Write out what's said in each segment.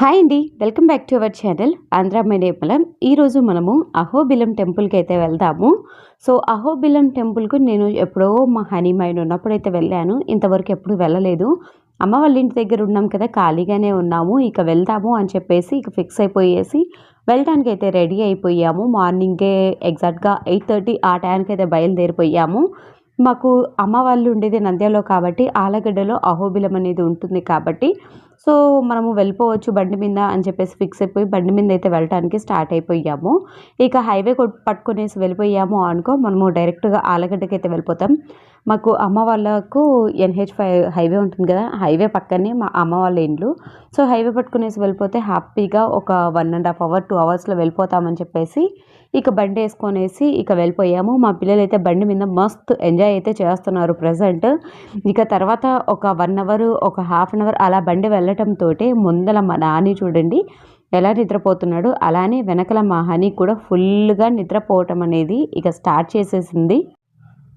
Hi అండి. Welcome back to our channel. Andhra మేడేపలం ఈరోజు మనము అహోబిలం టెంపుల్కి అయితే వెళ్దాము. సో అహోబిలం టెంపుల్కు నేను ఎప్పుడో మా హనీమైన్ ఉన్నప్పుడైతే వెళ్ళాను. ఇంతవరకు ఎప్పుడు వెళ్ళలేదు. అమ్మ వాళ్ళ ఇంటి దగ్గర ఉన్నాం కదా ఖాళీగానే ఉన్నాము. ఇక వెళ్దాము అని చెప్పేసి ఇక ఫిక్స్ అయిపోయేసి వెళ్ళడానికి అయితే రెడీ అయిపోయాము. మార్నింగే ఎగ్జాక్ట్గా ఎయిట్ థర్టీ ఆ టైంకి అయితే బయలుదేరిపోయాము. మాకు అమ్మ వాళ్ళు ఉండేది నంద్యాలో కాబట్టి ఆలగడ్డలో అహోబిలం అనేది ఉంటుంది కాబట్టి సో మనము వెళ్ళిపోవచ్చు బండి మీద అని చెప్పేసి ఫిక్స్ అయిపోయి బండి మీద అయితే వెళ్ళడానికి స్టార్ట్ అయిపోయాము. ఇక హైవే పట్టుకునేసి వెళ్ళిపోయాము అనుకో మనము డైరెక్ట్గా ఆలగడ్డకి అయితే వెళ్ళిపోతాం. మాకు అమ్మ వాళ్ళకు ఎన్హెచ్ ఫైవ్ హైవే ఉంటుంది కదా హైవే పక్కనే మా అమ్మ వాళ్ళ ఇండ్లు. సో హైవే పట్టుకునేసి వెళ్ళిపోతే హ్యాపీగా ఒక one and half hour two అవర్స్లో వెళ్ళిపోతామని చెప్పేసి ఇక బండి వేసుకొనేసి ఇక వెళ్ళిపోయాము. మా పిల్లలు అయితే బండి మీద మస్త్ ఎంజాయ్ అయితే చేస్తున్నారు ప్రజెంట్. ఇక తర్వాత ఒక వన్ అవర్ ఒక హాఫ్ అన్ అవర్ అలా బండి వెళ్ళటంతో ముందల మా నాని చూడండి ఎలా నిద్రపోతున్నాడు. అలానే వెనకల మా హనీ కూడా ఫుల్గా నిద్రపోవటం అనేది ఇక స్టార్ట్ చేసేసింది.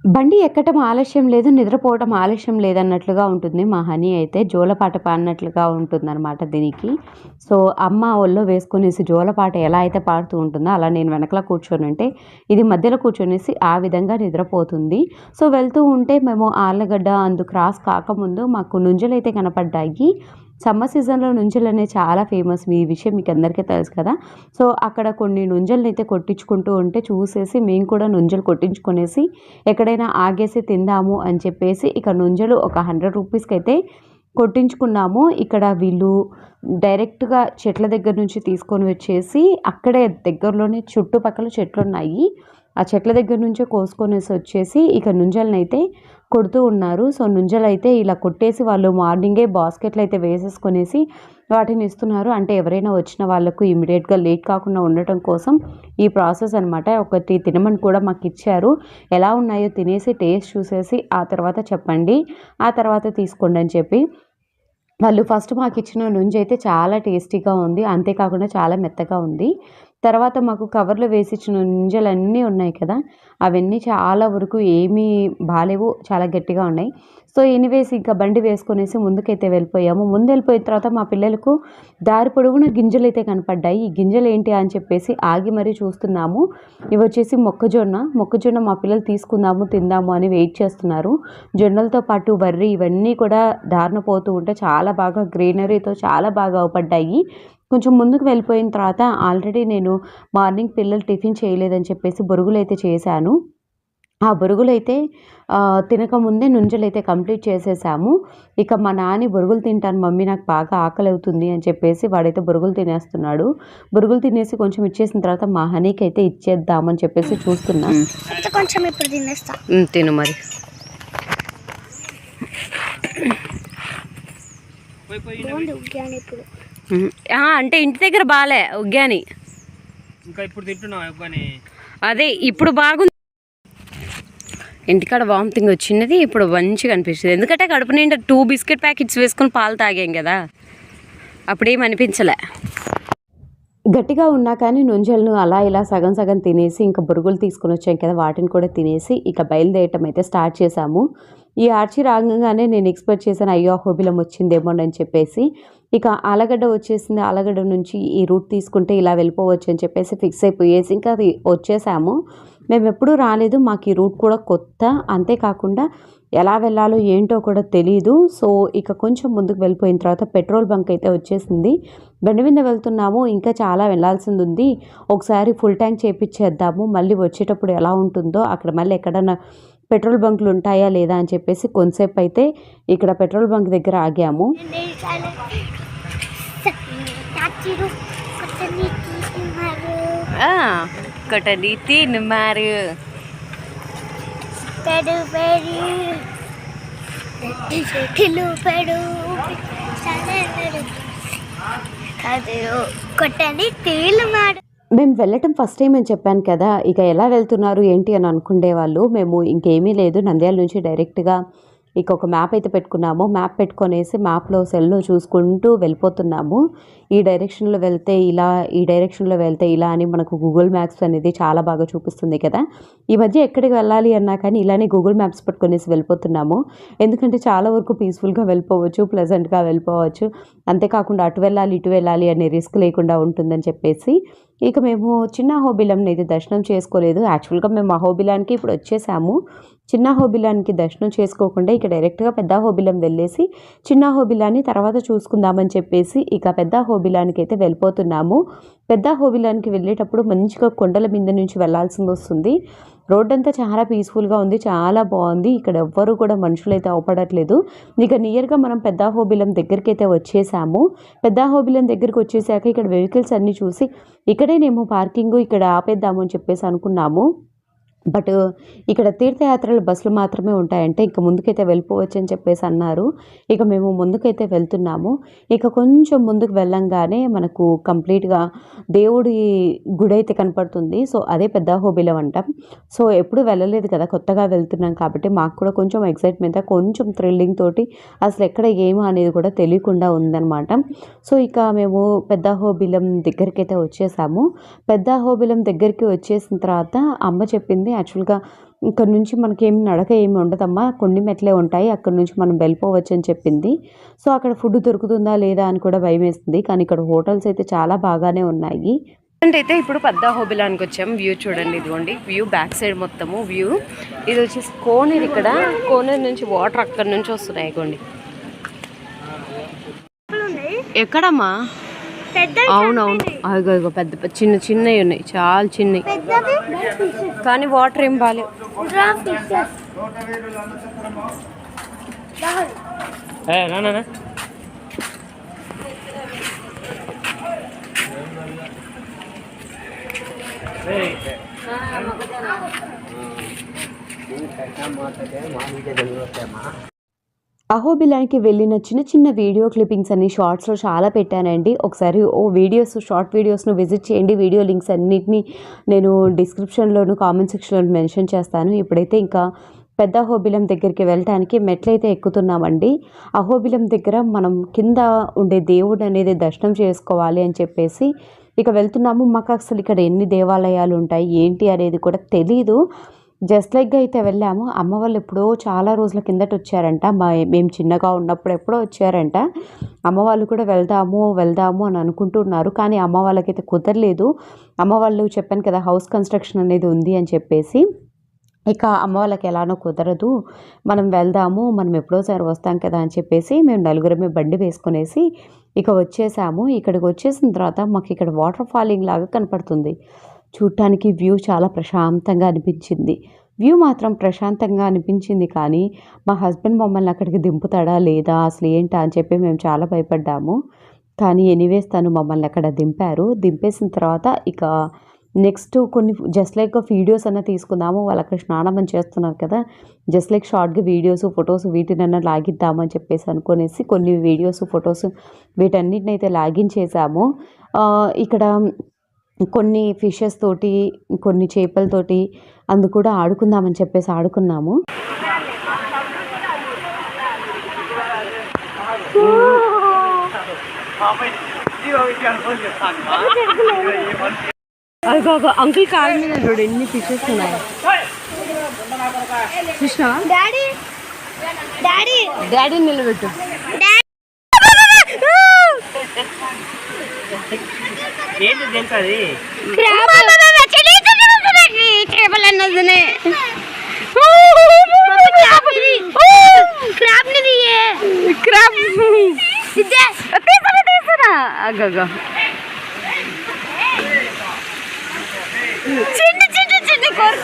బండి ఎక్కటం ఆలస్యం లేదు నిద్రపోవటం ఆలస్యం లేదన్నట్లుగా ఉంటుంది. మా హనీ అయితే జోలపాట పాడినట్లుగా ఉంటుందన్నమాట దీనికి. సో అమ్మ ఒళ్ళో వేసుకునేసి జోలపాట ఎలా అయితే పాడుతూ ఉంటుందో అలా నేను వెనకలా కూర్చొని ఉంటే ఇది మధ్యలో కూర్చొనేసి ఆ విధంగా నిద్రపోతుంది. సో వెళ్తూ ఉంటే మేము ఆళ్ళగడ్డ అందు క్రాస్ కాకముందు మాకు నుంజలు అయితే కనపడ్డాయి. సమ్మర్ సీజన్లో నుంజలు అనేవి చాలా ఫేమస్. ఈ విషయం మీకు అందరికీ తెలుసు కదా. సో అక్కడ కొన్ని నుంజలను అయితే కొట్టించుకుంటూ ఉంటే చూసేసి మేము కూడా నుంజలు కొట్టించుకునేసి ఎక్కడైనా ఆగేసి తిందాము అని చెప్పేసి ఇక నుంజలు ఒక హండ్రెడ్ రూపీస్కి అయితే కొట్టించుకున్నాము. ఇక్కడ వీళ్ళు డైరెక్ట్గా చెట్ల దగ్గర నుంచి తీసుకొని వచ్చేసి అక్కడే దగ్గరలోనే చుట్టుపక్కల చెట్లు ఉన్నాయి ఆ చెట్ల దగ్గర నుంచే కోసుకొనేసి వచ్చేసి ఇక నుంజల్ని అయితే కొడుతూ ఉన్నారు. సో నుంజలు అయితే ఇలా కొట్టేసి వాళ్ళు మార్నింగే బాస్కెట్లు అయితే వేసేసుకొనేసి వాటిని ఇస్తున్నారు. అంటే ఎవరైనా వచ్చిన వాళ్ళకు ఇమీడియట్గా లేట్ కాకుండా ఉండటం కోసం ఈ ప్రాసెస్ అనమాట ఒకటి తినమని కూడా మాకు ఇచ్చారు. ఎలా ఉన్నాయో తినేసి టేస్ట్ చూసేసి ఆ తర్వాత చెప్పండి. ఆ తర్వాత తీసుకోండి అని చెప్పి. వాళ్ళు ఫస్ట్ మాకు ఇచ్చిన నుంజి అయితే చాలా టేస్టీగా ఉంది. అంతేకాకుండా చాలా మెత్తగా ఉంది. తర్వాత మాకు కవర్లో వేసి ఇచ్చిన ఉన్నాయి కదా అవన్నీ చాలా వరకు ఏమీ బాలేవు చాలా గట్టిగా ఉన్నాయి. సో ఎనీవేస్ ఇంకా బండి వేసుకునేసి ముందుకైతే వెళ్ళిపోయాము. ముందు వెళ్ళిపోయిన తర్వాత మా పిల్లలకు దారి పొడవున గింజలు అయితే కనపడ్డాయి. ఈ గింజలు ఏంటి అని చెప్పేసి ఆగి మరీ చూస్తున్నాము. ఇవి వచ్చేసి మొక్కజొన్న. మొక్కజొన్న మా పిల్లలు తీసుకుందాము తిందాము అని వెయిట్ చేస్తున్నారు. జొన్నలతో పాటు వర్రి ఇవన్నీ కూడా దారిన పోతూ ఉంటే చాలా బాగా గ్రీనరీతో చాలా బాగా అవపడ్డాయి. కొంచెం ముందుకు వెళ్ళిపోయిన తర్వాత ఆల్రెడీ నేను మార్నింగ్ పిల్లలు టిఫిన్ చేయలేదని చెప్పేసి బొరుగులు అయితే చేశాను. ఆ బొరుగులు అయితే ఆ, తినకముందే నుంజలు అయితే కంప్లీట్ చేసేసాము. ఇక మా నాని బొరుగులు తింటాను మమ్మీ నాకు బాగా ఆకలి అవుతుంది అని చెప్పేసి వాడైతే బొరుగులు తినేస్తున్నాడు. బొరుగులు తినేసి కొంచెం ఇచ్చేసిన తర్వాత మా హనీకి అయితే ఇచ్చేద్దామని చెప్పేసి చూస్తున్నా. కొంచెం ఇప్పుడు తినేస్తా. తిను మరి. అంటే ఇంటి దగ్గర బాలే ఉగ్గాని. ఇంకా ఇప్పుడు అదే ఇప్పుడు బాగుంది. ఇంటికాడ వామిటింగ్ వచ్చినది ఇప్పుడు మంచిగా అనిపిస్తుంది. ఎందుకంటే కడుపు నిండా టూ బిస్కెట్ ప్యాకెట్స్ వేసుకుని పాలు తాగాం కదా. అప్పుడేం అనిపించలే. గట్టిగా ఉన్నా కానీ నుంజలను అలా ఇలా సగం సగం తినేసి ఇంకా బురుగులు తీసుకొని వచ్చాం కదా వాటిని కూడా తినేసి ఇక బయలుదేరటం అయితే స్టార్ట్ చేశాము. ఈ ఆర్చి రాగానే నేను ఎక్స్పెక్ట్ చేశాను అయ్యో హోబిలం వచ్చిందేమోనని చెప్పేసి. ఇక ఆలగడ్డ వచ్చేసింది ఆలగడ్డ నుంచి ఈ రూట్ తీసుకుంటే ఇలా వెళ్ళిపోవచ్చు అని చెప్పేసి ఫిక్స్ అయిపోయేసి ఇంకా అది వచ్చేసాము. మేము ఎప్పుడూ రాలేదు. మాకు ఈ రూట్ కూడా కొత్త. అంతేకాకుండా ఎలా వెళ్ళాలో ఏంటో కూడా తెలియదు సో ఇక కొంచెం ముందుకు వెళ్ళిపోయిన తర్వాత పెట్రోల్ బంక్ అయితే వచ్చేసింది. బండి మీద వెళ్తున్నాము. ఇంకా చాలా వెళ్ళాల్సింది ఉంది. ఒకసారి ఫుల్ ట్యాంక్ చేపించేద్దాము మళ్ళీ వచ్చేటప్పుడు ఎలా ఉంటుందో అక్కడ మళ్ళీ ఎక్కడన్నా పెట్రోల్ బంకులు ఉంటాయా లేదా అని చెప్పేసి కొంతసేపు అయితే ఇక్కడ పెట్రోల్ బంక్ దగ్గర ఆగాము. ఒకటి తిను మారు పెడు పెడు. చెట్లు పెడు. సరే కాదు కొట్టని తీలు మాడు మేము వెళ్ళటం ఫస్ట్ టైం అని చెప్పాను కదా ఇక ఎలా వెళ్తున్నారు ఏంటి అని అనుకునే వాళ్ళు మేము ఇంకేమీ లేదు నంద్యాల నుంచి డైరెక్ట్గా ఇక ఒక మ్యాప్ అయితే పెట్టుకున్నాము. మ్యాప్ పెట్టుకొనేసి మ్యాప్లో సెల్లో చూసుకుంటూ వెళ్ళిపోతున్నాము. ఈ డైరెక్షన్లో వెళ్తే ఇలా ఈ డైరెక్షన్లో వెళ్తే ఇలా అని మనకు గూగుల్ మ్యాప్స్ అనేది చాలా బాగా చూపిస్తుంది కదా. ఈ మధ్య ఎక్కడికి వెళ్ళాలి అన్నా కానీ ఇలానే గూగుల్ మ్యాప్స్ పెట్టుకునేసి వెళ్ళిపోతున్నాము. ఎందుకంటే చాలా వరకు పీస్ఫుల్గా వెళ్ళిపోవచ్చు ప్లెజెంట్గా వెళ్ళిపోవచ్చు. అంతేకాకుండా అటు వెళ్ళాలి ఇటు వెళ్ళాలి అనే రిస్క్ లేకుండా ఉంటుందని చెప్పేసి ఇక మేము చిన్న హోబిలంని అయితే దర్శనం చేసుకోలేదు. యాక్చువల్గా మేము అహోబిలానికి ఇప్పుడు వచ్చేసాము. చిన్న హోబిలానికి దర్శనం చేసుకోకుండా ఇక డైరెక్ట్గా పెద్ద హోబిలం వెళ్ళేసి చిన్న హోబిలాన్ని తర్వాత చూసుకుందామని చెప్పేసి ఇక పెద్ద హోబిలానికి అయితే వెళ్ళిపోతున్నాము. పెద్ద హోబిలానికి వెళ్ళేటప్పుడు మంచిగా కొండల మీద నుంచి వెళ్ళాల్సి వస్తుంది. రోడ్ అంతా చాలా పీస్ఫుల్గా ఉంది చాలా బాగుంది. ఇక్కడ ఎవ్వరు కూడా మనుషులు అయితే అవపడట్లేదు. ఇక నియర్గా మనం పెద్ద హోబిలం దగ్గరికి అయితే వచ్చేసాము. పెద్ద హోబిలం దగ్గరికి వచ్చేసాక ఇక్కడ వెహికల్స్ అన్నీ చూసి ఇక్కడేనేమో పార్కింగ్ ఇక్కడ ఆపేద్దాము అని చెప్పేసి అనుకున్నాము. బట్ ఇక్కడ తీర్థయాత్రల బస్సులు మాత్రమే ఉంటాయంటే ఇక ముందుకైతే వెళ్ళిపోవచ్చు అని చెప్పేసి అన్నారు. ఇక మేము ముందుకైతే వెళ్తున్నాము. ఇక కొంచెం ముందుకు వెళ్ళంగానే మనకు కంప్లీట్గా దేవుడి గుడి అయితే కనపడుతుంది. సో అదే పెద్ద హోబిలం అంటాం. సో ఎప్పుడు వెళ్ళలేదు కదా కొత్తగా వెళ్తున్నాం కాబట్టి మాకు కూడా కొంచెం ఎక్సైట్మెంట్ కొంచెం థ్రిల్లింగ్ తోటి అసలు ఎక్కడ ఏమో అనేది కూడా తెలియకుండా ఉందన్నమాట. సో ఇక మేము పెద్ద హోబిలం దగ్గరికి అయితే వచ్చేసాము. పెద్ద హోబిలం దగ్గరికి వచ్చేసిన తర్వాత అమ్మ చెప్పింది యాక్చువల్గా ఇక్కడ నుంచి మనకేం నడక ఏమి ఉండదమ్మా. కొన్ని మెట్లే ఉంటాయి. అక్కడ నుంచి మనం వెళ్ళిపోవచ్చు అని చెప్పింది. సో అక్కడ ఫుడ్ దొరుకుతుందా లేదా అని కూడా భయం వేస్తుంది కానీ ఇక్కడ హోటల్స్ అయితే చాలా బాగానే ఉన్నాయి. అయితే ఇప్పుడు పెద్ద హోబిలానికి వచ్చాం. వ్యూ చూడండి ఇదిగోండి. వ్యూ బ్యాక్ సైడ్ మొత్తము వ్యూ. ఇది వచ్చేసి కోనేరు ఇక్కడ. కోనేరు నుంచి వాటర్ అక్కడ నుంచి వస్తున్నాయి. ఇగోండి ఎక్కడమ్మా? పెద్ద అవునవును. అగో ఇగో పెద్ద పెద్ద చిన్న చిన్నవి ఉన్నాయి. చాలా చిన్నవి. పెద్దది కానీ వాటర్ ఏం బాగాలేవు ఏ నా నా, నా. అహోబిలానికి వెళ్ళిన చిన్న చిన్న వీడియో క్లిప్పింగ్స్ అన్ని షార్ట్స్లో చాలా పెట్టానండి. ఒకసారి ఓ వీడియోస్ షార్ట్ వీడియోస్ను విజిట్ చేయండి. వీడియో లింక్స్ అన్నింటినీ నేను డిస్క్రిప్షన్లోను కామెంట్ సెక్షన్లో మెన్షన్ చేస్తాను. ఇప్పుడైతే ఇంకా పెద్ద అహోబిలం దగ్గరికి వెళ్ళటానికి మెట్లయితే ఎక్కుతున్నామండి. అహోబిలం దగ్గర మనం కింద ఉండే దేవుడు అనేది దర్శనం చేసుకోవాలి అని చెప్పేసి ఇక వెళ్తున్నాము. మాకు అసలు ఇక్కడ ఎన్ని దేవాలయాలు ఉంటాయి? ఏంటి అనేది కూడా తెలీదు. జస్ట్ లైక్గా అయితే వెళ్ళాము అమ్మ వాళ్ళు ఎప్పుడో చాలా రోజుల కిందట వచ్చారంట. మా మేము చిన్నగా ఉన్నప్పుడు ఎప్పుడో వచ్చారంట. అమ్మ వాళ్ళు కూడా వెళ్దాము వెళ్దాము అని అనుకుంటున్నారు కానీ అమ్మ వాళ్ళకైతే కుదరలేదు. అమ్మ వాళ్ళు చెప్పాను కదా హౌస్ కన్స్ట్రక్షన్ అనేది ఉంది అని చెప్పేసి. ఇక అమ్మ వాళ్ళకి ఎలానో కుదరదు. మనం వెళ్దాము మనం ఎప్పుడోసారి వస్తాం కదా అని చెప్పేసి మేము నలుగురమే బండి వేసుకునేసి ఇక వచ్చేసాము. ఇక్కడికి వచ్చేసిన తర్వాత మాకు ఇక్కడ వాటర్ ఫాలింగ్ లాగా కనపడుతుంది. చూడటానికి వ్యూ చాలా ప్రశాంతంగా అనిపించింది. వ్యూ మాత్రం ప్రశాంతంగా అనిపించింది కానీ మా హస్బెండ్ మమ్మల్ని అక్కడికి దింపుతాడా లేదా అసలు ఏంటా అని చెప్పి మేము చాలా భయపడ్డాము. కానీ ఎనీవేస్ తను మమ్మల్ని అక్కడ దింపారు. దింపేసిన తర్వాత ఇక నెక్స్ట్ కొన్ని జస్ట్ లైక్ వీడియోస్ అన్న తీసుకుందాము. వాళ్ళు అక్కడ స్నానం అని చేస్తున్నారు కదా జస్ట్ లైక్ షార్ట్గా వీడియోస్ ఫొటోస్ వీటినన్నా లాగిద్దామని చెప్పేసి అనుకునేసి కొన్ని వీడియోస్ ఫొటోస్ వీటన్నిటిని అయితే లాగిన్ చేసాము ఇక్కడ కొన్ని ఫిషెస్ తోటి కొన్ని చేపలతోటి అందు కూడా ఆడుకుందామని చెప్పేసి ఆడుకున్నాము. అదిగో అంకుల్ కాళ్ళ మీద చూడు ఎన్ని ఫిషెస్ ఉన్నాయి. కృష్ణ? డాడీ డాడీ డాడీ నిలబెట్టు. ఏంటి తెలుసా అది? చేపలు అన్నది క్రాబ్ని తీయే. క్రాబ్. తీసుకురా తీసుకురా అగ్గో చిన్న చిన్న చిన్న కోర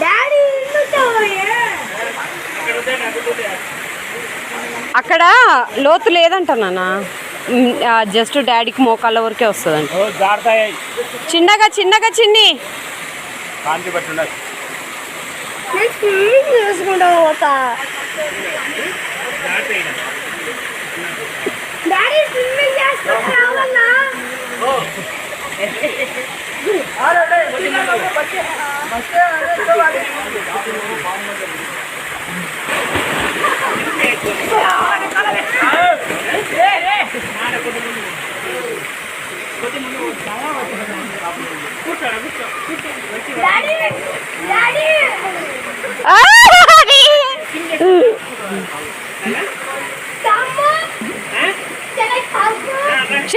డాడీ అక్కడ లోతు లేదంట నాన్న. జస్ట్ డాడీకి మోకాళ్ళ వరకే జాడతాయి చిన్నగా చిన్నగా చిన్ని కాంతి పట్టి ఉండదు నేను స్విమ్మింగ్ చేసుకుంటా పోతా జాడతాయి డాడీ స్విమ్మింగ్ చేస్తా రావాలన్నా డాడీ డాడీ తమ్ము చెలై తమ్ము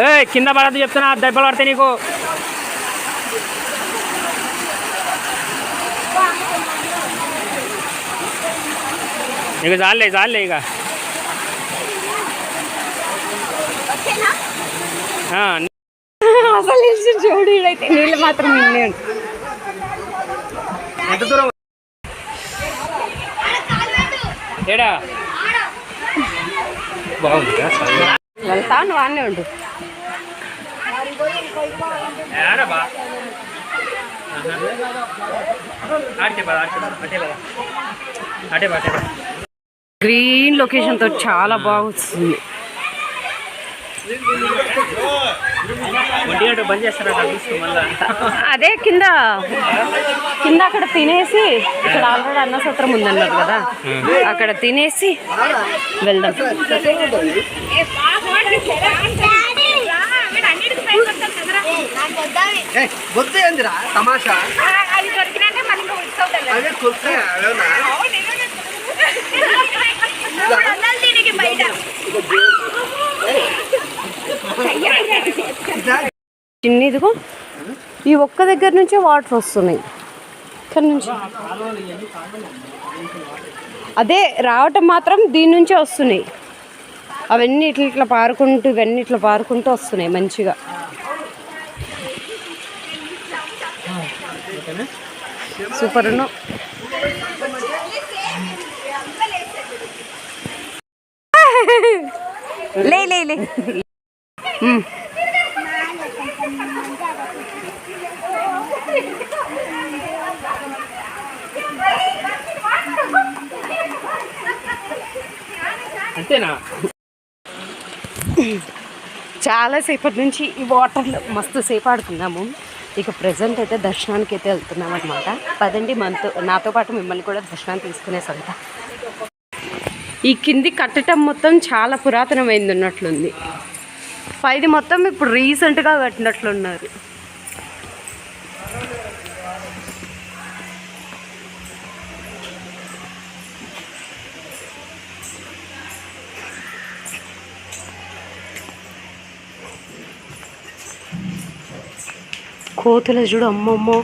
ఏ కింద పడద్దు చెప్తున్నా దెబ్బలు పడతాయి నీకు. ఇక చాలే చాలే ఇక. అసలు చూడు ఈడైతే నీళ్ళు మాత్రం ఎంత దూరం? ఏడా? బాగుంది వెళ్తా అన్నీ ఉండు ఏడా బా ఆడితే బా ఆడితే బా అటే బా అటే గ్రీన్ లొకేషన్తో చాలా బాగుంది అదే కింద కింద అక్కడ తినేసి ఇక్కడ ఆల్రెడీ అన్న సత్రం ఉందన్నారు కదా. అక్కడ తినేసి వెళ్దాం. బొద్దు ఏందిరా? తమాషా? అదే కొత్త చిన్న ఇదిగో. ఈ ఒక్క దగ్గర నుంచే వాటర్ వస్తున్నాయి. ఇక్కడ నుంచి. అదే రావటం మాత్రం దీని నుంచే వస్తున్నాయి. అవన్నీ ఇట్లా ఇట్లా పారుకుంటూ ఇవన్నీ ఇట్లా పారుకుంటూ వస్తున్నాయి మంచిగా. సూపర్ ఉన్నావు లే లే లే. అంతేనా? చాలా సేపటి నుంచి ఈ వాటర్లో మస్తు సేపు ఆడుకున్నాము ఇక ప్రజెంట్ అయితే దర్శనానికి అయితే వెళ్తున్నాం అనమాట పదండి మనతో నాతో పాటు మిమ్మల్ని కూడా దర్శనానికి తీసుకునేసంత ఈ కింది కట్టడం మొత్తం చాలా పురాతనమైంది ఉన్నట్లుంది పైది మొత్తం ఇప్పుడు రీసెంట్గా కట్టినట్లున్నారు. కోతుల చూడు అమ్మమ్మో.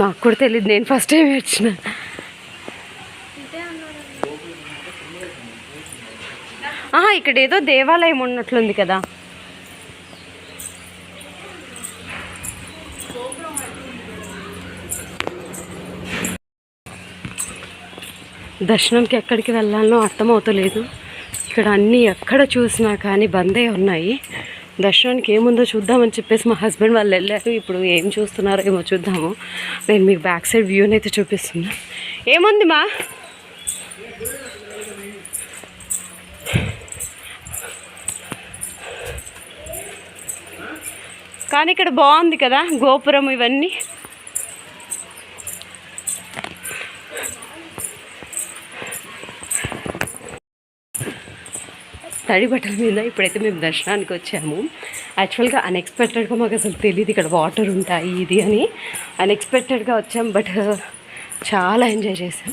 నాకు కూడా తెలియదు నేను ఫస్ట్ టైం వచ్చిన. ఆహా ఇక్కడ ఏదో దేవాలయం ఉన్నట్లుంది కదా. దర్శనంకి ఎక్కడికి వెళ్ళాలనో అర్థమవుతలేదు. ఇక్కడ అన్నీ ఎక్కడ చూసినా కానీ బందే ఉన్నాయి. దర్శనానికి ఏముందో చూద్దామని చెప్పేసి మా హస్బెండ్ వాళ్ళు వెళ్ళారు. ఇప్పుడు ఏం చూస్తున్నారో ఏమో చూద్దాము. నేను మీకు బ్యాక్ సైడ్ వ్యూని అయితే చూపిస్తున్నా. ఏముంది మా? కానీ ఇక్కడ బాగుంది కదా గోపురం ఇవన్నీ. తడి బట్టల మీద ఇప్పుడైతే మేము దర్శనానికి వచ్చాము. యాక్చువల్గా అన్ఎక్స్పెక్టెడ్గా మాకు అసలు తెలియదు ఇక్కడ వాటర్ ఉంటాయి ఇది అని. అన్ఎక్స్పెక్టెడ్గా వచ్చాం బట్ uh, చాలా ఎంజాయ్ చేసాం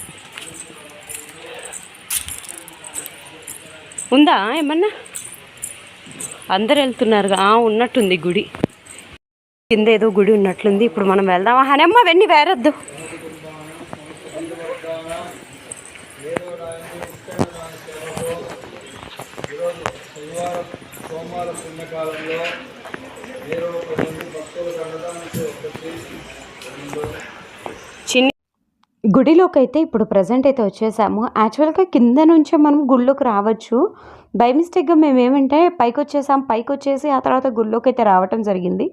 ఉందా ఏమన్నా? అందరు వెళ్తున్నారు ఉన్నట్టుంది గుడి. కింద ఏదో గుడి ఉన్నట్లుంది. ఇప్పుడు మనం వెళ్దామా? హనమ్మ వెన్ని వేరొద్దు. చిన్ని గుడిలోకి అయితే ఇప్పుడు ప్రజెంట్ అయితే వచ్చేసాము. యాక్చువల్గా కింద నుంచే మనం గుళ్ళోకి రావచ్చు. బై మిస్టేక్గా మేము ఏమంటే పైకి వచ్చేసాం పైకి వచ్చేసి ఆ తర్వాత గుళ్ళోకి అయితే రావటం జరిగింది.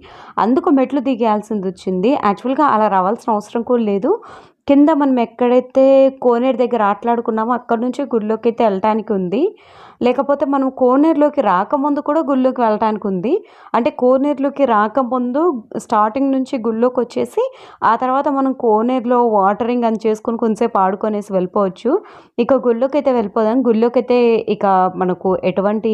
అందుకు మెట్లు దిగాల్సింది వచ్చింది. యాక్చువల్గా అలా రావాల్సిన అవసరం కూడా లేదు. కింద మనం ఎక్కడైతే కోనేరు దగ్గర ఆటలాడుకున్నామో అక్కడ నుంచి గుళ్ళోకి అయితే వెళ్ళటానికి ఉంది. లేకపోతే మనం కోనేరులోకి రాకముందు కూడా గుళ్ళోకి వెళ్ళటానికి ఉంది అంటే కోనేరులోకి రాకముందు స్టార్టింగ్ నుంచి గుళ్ళోకి వచ్చేసి ఆ తర్వాత మనం కోనేరులో వాటరింగ్ అని చేసుకుని కొంతసేపు ఆడుకొనేసి వెళ్ళిపోవచ్చు. ఇక గుళ్ళోకి అయితే వెళ్ళిపోదాం. గుళ్ళోకి అయితే ఇక మనకు ఎటువంటి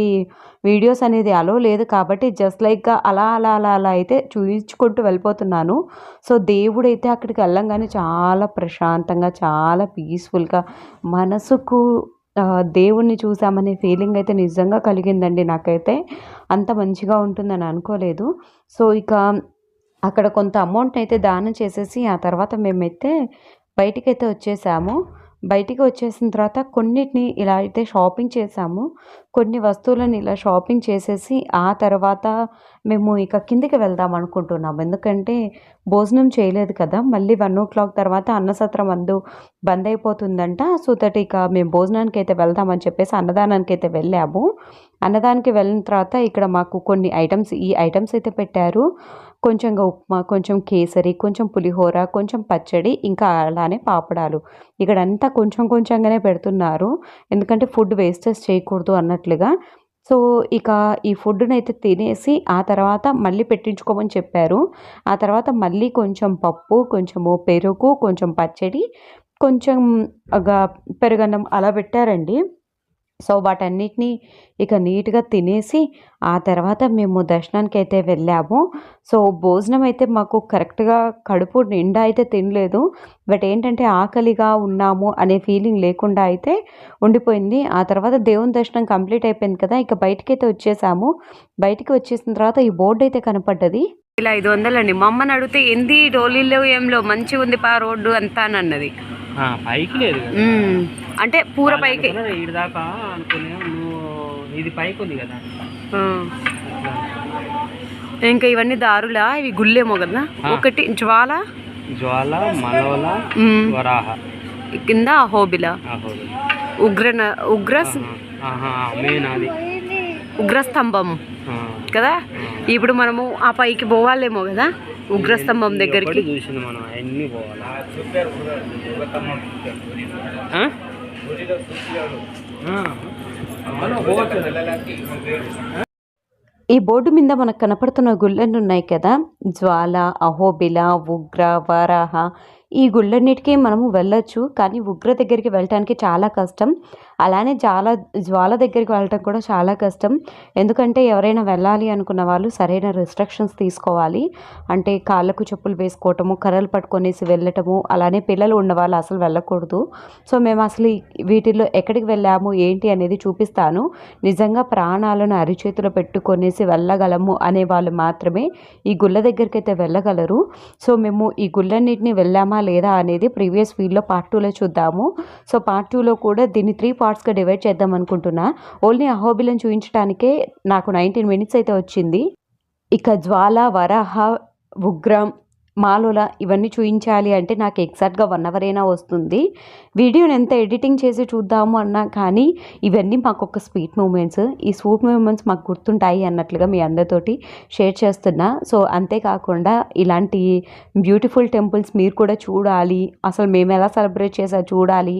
వీడియోస్ అనేది అలో లేదు కాబట్టి జస్ట్ లైక్గా అలా అలా అలా అలా అయితే చూపించుకుంటూ వెళ్ళిపోతున్నాను. సో దేవుడైతే అక్కడికి వెళ్ళంగానే చాలా ప్రశాంతంగా చాలా పీస్ఫుల్గా మనసుకు దేవుణ్ణి చూసామనే ఫీలింగ్ అయితే నిజంగా కలిగిందండి నాకైతే. అంత మంచిగా ఉంటుందని అనుకోలేదు. సో ఇక అక్కడ కొంత అమౌంట్ అయితే దానం చేసేసి ఆ తర్వాత మేమైతే బయటికైతే వచ్చేసాము. బయటికి వచ్చేసిన తర్వాత కొన్నిటిని ఇలా అయితే షాపింగ్ చేసాము కొన్ని వస్తువులను ఇలా షాపింగ్ చేసేసి ఆ తర్వాత మేము ఇక కిందికి వెళ్దాం అనుకుంటున్నాము ఎందుకంటే భోజనం చేయలేదు కదా. మళ్ళీ వన్ ఓ క్లాక్ తర్వాత అన్నసత్రం అందు బంద్ అయిపోతుందంట. సో దట్ ఇక మేము భోజనానికి అయితే వెళ్దామని చెప్పేసి అన్నదానానికి అయితే వెళ్ళాము. అన్నదానికి వెళ్ళిన తర్వాత ఇక్కడ మాకు కొన్ని ఐటమ్స్ ఈ ఐటమ్స్ అయితే పెట్టారు. కొంచెంగా ఉప్మా కొంచెం కేసరి కొంచెం పులిహోర కొంచెం పచ్చడి ఇంకా అలానే పాపడాలు. ఇక్కడ అంతా కొంచెం కొంచెంగానే పెడుతున్నారు. ఎందుకంటే ఫుడ్ వేస్టేజ్ చేయకూడదు అన్నట్లుగా. సో ఇక ఈ ఫుడ్ని అయితే తినేసి ఆ తర్వాత మళ్ళీ పెట్టించుకోమని చెప్పారు. ఆ తర్వాత మళ్ళీ కొంచెం పప్పు కొంచెము పెరుగు కొంచెం పచ్చడి కొంచెం పెరుగన్నం అలా పెట్టారండి. సో వాటన్నిటిని ఇక నీట్గా తినేసి ఆ తర్వాత మేము దర్శనానికి అయితే వెళ్ళాము. సో భోజనం అయితే మాకు కరెక్ట్గా కడుపు నిండా అయితే తినలేదు. బట్ ఏంటంటే ఆకలిగా ఉన్నాము అనే ఫీలింగ్ లేకుండా అయితే ఉండిపోయింది. ఆ తర్వాత దేవుని దర్శనం కంప్లీట్ అయిపోయింది కదా ఇక బయటికి అయితే వచ్చేసాము. బయటికి వచ్చేసిన తర్వాత ఈ బోర్డు అయితే కనపడ్డది. ఇలా ఐదు వందలండి. మా అమ్మని అడిగితే ఎంది డోలీలో ఏంలో మంచిగా ఉంది పా రోడ్డు అంతా అని అన్నది పైకి లేదు. అంటే పూర పైకి దాకా అనుకునే నువ్వు ఇది పైకి ఉంది కదా. ఇంకా ఇవన్నీ దారులా ఇవి గుళ్ళేమో కదా. ఒకటి జ్వాల జ్వాల మలోల మ్మ్. వరాహ కింద అహోబిల ఆహో. ఉగ్ర ఉగ్ర ఉగ్రస్తంభం. కదా ఇప్పుడు మనము ఆ పైకి పోవాలేమో కదా ఉగ్రస్తంభం దగ్గరికి. చూసింది మనం అన్ని పోవాలి. ఈ బోర్డు మీద మనకు కనపడుతున్న గుళ్ళన్నీ ఉన్నాయి కదా? జ్వాల అహోబిల ఉగ్ర వరాహ ఈ గుళ్ళన్నిటికీ మనము వెళ్ళొచ్చు కానీ ఉగ్ర దగ్గరికి వెళ్ళటానికి చాలా కష్టం. అలానే చాలా జ్వాల దగ్గరికి వెళ్ళటం కూడా చాలా కష్టం. ఎందుకంటే ఎవరైనా వెళ్ళాలి అనుకున్న వాళ్ళు సరైన రిస్ట్రిక్షన్స్ తీసుకోవాలి. అంటే కాళ్ళకు చెప్పులు వేసుకోవటము కర్రలు పట్టుకొనేసి వెళ్ళటము అలానే పిల్లలు ఉన్న వాళ్ళు అసలు వెళ్ళకూడదు. సో మేము అసలు వీటిల్లో ఎక్కడికి వెళ్ళాము ఏంటి అనేది చూపిస్తాను. నిజంగా ప్రాణాలను అరిచేతిలో పెట్టుకొనేసి వెళ్ళగలము అనే వాళ్ళు మాత్రమే ఈ గుళ్ళ దగ్గరికి అయితే వెళ్ళగలరు. సో మేము ఈ గుళ్ళన్నిటిని వెళ్ళామా లేదా అనేది ప్రీవియస్ వీడియోలో పార్ట్ టూలో చూద్దాము. సో పార్ట్ టూలో కూడా దీన్ని త్రీ పార్ట్స్గా డివైడ్ చేద్దాం అనుకుంటున్నా. ఓన్లీ అహోబిలను చూపించడానికే నాకు నైన్టీన్ మినిట్స్ అయితే వచ్చింది. ఇక జ్వాల వరాహ ఉగ్రం మాలోల ఇవన్నీ చూపించాలి అంటే నాకు ఎగ్జాక్ట్గా వన్ అవర్ అయినా వస్తుంది. వీడియోని ఎంత ఎడిటింగ్ చేసి చూద్దాము అన్నా కానీ ఇవన్నీ మాకు ఒక స్వీట్ మూమెంట్స్. ఈ స్వీట్ మూమెంట్స్ మాకు గుర్తుంటాయి అన్నట్లుగా మీ అందరితోటి షేర్ చేస్తున్నా. సో అంతేకాకుండా ఇలాంటి బ్యూటిఫుల్ టెంపుల్స్ మీరు కూడా చూడాలి. అసలు మేము ఎలా సెలబ్రేట్ చేసా చూడాలి.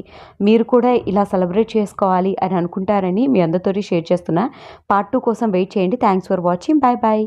మీరు కూడా ఇలా సెలబ్రేట్ చేసుకోవాలి అని అనుకుంటారని మీ అందరితోటి షేర్ చేస్తున్నా. పార్ట్ టూ కోసం వెయిట్ చేయండి. Thanks for watching. Bye bye.